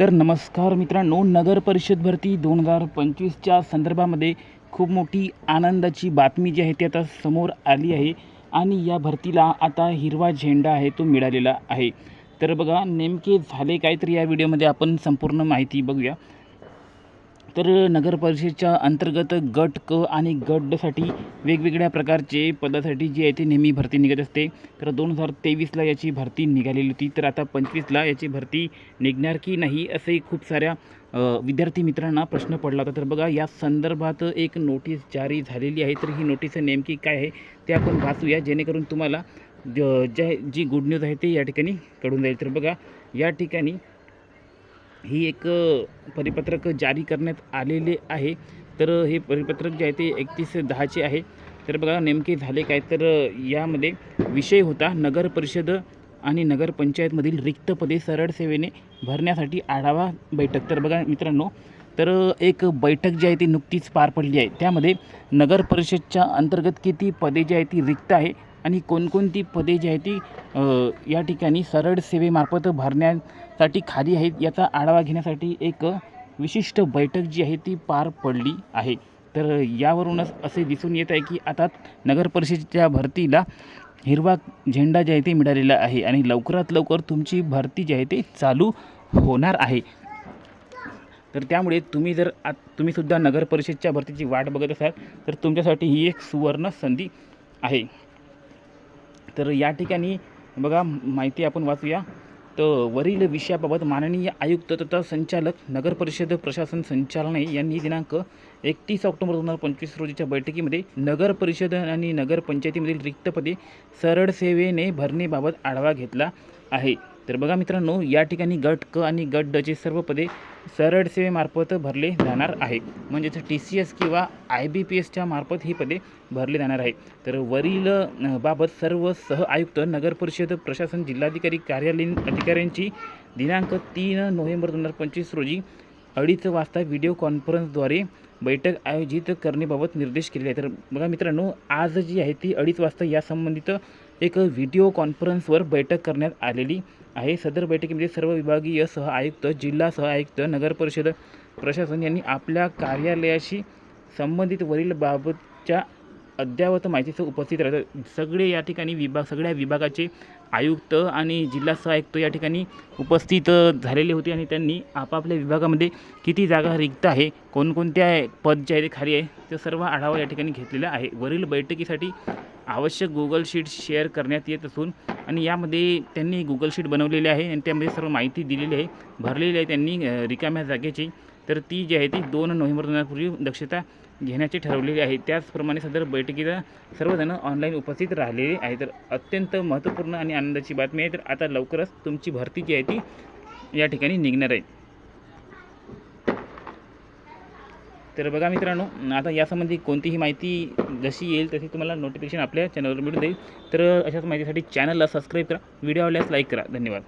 तर नमस्कार मित्रांनो नगर परिषद भरती दोन हजार पंचवीसच्या संदर्भामध्ये खूप मोठी आनंदाची बातमी जी आहे ती आता समोर आली आहे आणि या भरतीला आता हिरवा झेंडा आहे तो मिळालेला आहे. तर बघा नेमके झाले काय तर या व्हिडिओमध्ये आपण संपूर्ण माहिती बघूया. तर नगर परिषदेच्या अंतर्गत गट क आणि गट डसाठी वेगवेगळ्या प्रकारचे पदासाठी जी आहे ती नेहमी भरती निघत असते. तर दोन हजार तेवीसला याची भरती निघालेली होती तर आता पंचवीसला याची भरती निघणार की नाही असे खूप साऱ्या विद्यार्थी मित्रांना प्रश्न पडला होता. तर बघा या संदर्भात एक नोटीस जारी झालेली आहे. तर ही नोटीस नेमकी काय आहे ते आपण वाचूया जेणेकरून तुम्हाला ज- ज्या जी गुड न्यूज आहे ते या ठिकाणी कळून जाईल. तर बघा या ठिकाणी ही एक परिपत्रक जारी करण्यात आलेले आहे. तर हे परिपत्रक जे आहे ते एकतीस दहाचे आहे. तर बघा नेमके झाले काय? तर यामध्ये विषय होता नगर परिषद आणि नगरपंचायतमधील रिक्त पदे सरळ सेवेने भरण्यासाठी आढावा बैठक. तर बघा मित्रांनो तर एक बैठक जी आहे ती नुकतीच पार पडली आहे. त्यामध्ये नगर परिषदच्या अंतर्गत किती पदे जी आहे ती रिक्त आहे आणि कोणकोणती पदे जी आहेत ती या ठिकाणी सरळ सेवेमार्फत भरण्यासाठी खाली आहेत याचा आढावा घेण्यासाठी एक विशिष्ट बैठक जी आहे ती पार पडली आहे. तर यावरूनच असे दिसून येत आहे की आता नगर परिषदेच्या भरतीला हिरवा झेंडा जे आहे ते मिळालेला आहे आणि लवकरात लवकर तुमची भरती जी आहे ते चालू होणार आहे. तर त्यामुळे तुम्ही जर आत तुम्हीसुद्धा नगर परिषदच्या भरतीची वाट बघत असाल तर तुमच्यासाठी ही एक सुवर्ण संधी आहे. तर या ठिकाणी बघा माहिती आपण वाचूया. तर वरील विषयाबाबत माननीय आयुक्त तथा संचालक नगर परिषद प्रशासन संचालने यांनी दिनांक एकतीस ऑक्टोबर दोन हजार पंचवीस रोजीच्या बैठकीमध्ये नगर परिषद आणि नगरपंचायतीमधील रिक्त पदे सरळ सेवेने भरणेबाबत आढावा घेतला आहे. तर बघा मित्रांनो या ठिकाणी गट क आणि गट डचे सर्व पदे सरळ सेवेमार्फत भरले जाणार आहे. म्हणजेच टी सी एस किंवा आय बी पी एसच्या मार्फत ही पदे भरले जाणार आहे. तर वरील बाबत सर्व सह आयुक्त नगर परिषद प्रशासन जिल्हाधिकारी कार्यालयीन अधिकाऱ्यांची दिनांक तीन नोव्हेंबर दोन हजार पंचवीस रोजी अडीच वाजता व्हिडिओ कॉन्फरन्सद्वारे बैठक आयोजित करण्याबाबत निर्देश केले आहे तर बघा मित्रांनो आज जी आहे ती अडीच वाजता या संबंधित एक व्हिडिओ कॉन्फरन्सवर बैठक करण्यात आलेली आहे. सदर बैठकीमध्ये सर्व विभागीय सह आयुक्त जिल्हा सह आयुक्त नगरपरिषद प्रशासन यांनी आपल्या कार्यालयाशी संबंधित वरील बाबतच्या अद्ययावत माहितीसह उपस्थित राहतात. सगळे या ठिकाणी विभाग सगळ्या विभागाचे आयुक्त आणि जिल्हा सहायुक्त या ठिकाणी उपस्थित झालेले होते आणि त्यांनी आपापल्या विभागामध्ये किती जागा रिक्त आहे कोणकोणत्या पद जे आहे ते खाली आहे ते सर्व आढावा या ठिकाणी घेतलेला आहे. वरील बैठकीसाठी आवश्यक गुगल शीट शेअर करण्यात येत असून आणि यामध्ये त्यांनी गुगल शीट बनवलेले आहे आणि त्यामध्ये सर्व माहिती दिलेली आहे. भरलेली आहे त्यांनी रिकाम्या जागेची. तर ती जी आहे ती दोन नोव्हेंबर दोन हजारपूर्वी दक्षता घेण्याची ठरवलेली आहे. त्याचप्रमाणे सदर बैठकीला सर्वजण ऑनलाईन उपस्थित राहिलेले आहे तर अत्यंत महत्त्वपूर्ण आणि आनंदाची बातमी आहे. तर आता लवकरच तुमची भरती जी आहे ती या ठिकाणी निघणार आहे. तर बघा मित्रांनो आता यासंबंधी कोणतीही माहिती जशी येईल तशी तुम्हाला नोटिफिकेशन आपल्या चॅनलवर मिळून जाईल. तर अशाच माहितीसाठी चॅनलला सबस्क्राईब करा. व्हिडिओ आवडल्यास लाईक करा. धन्यवाद.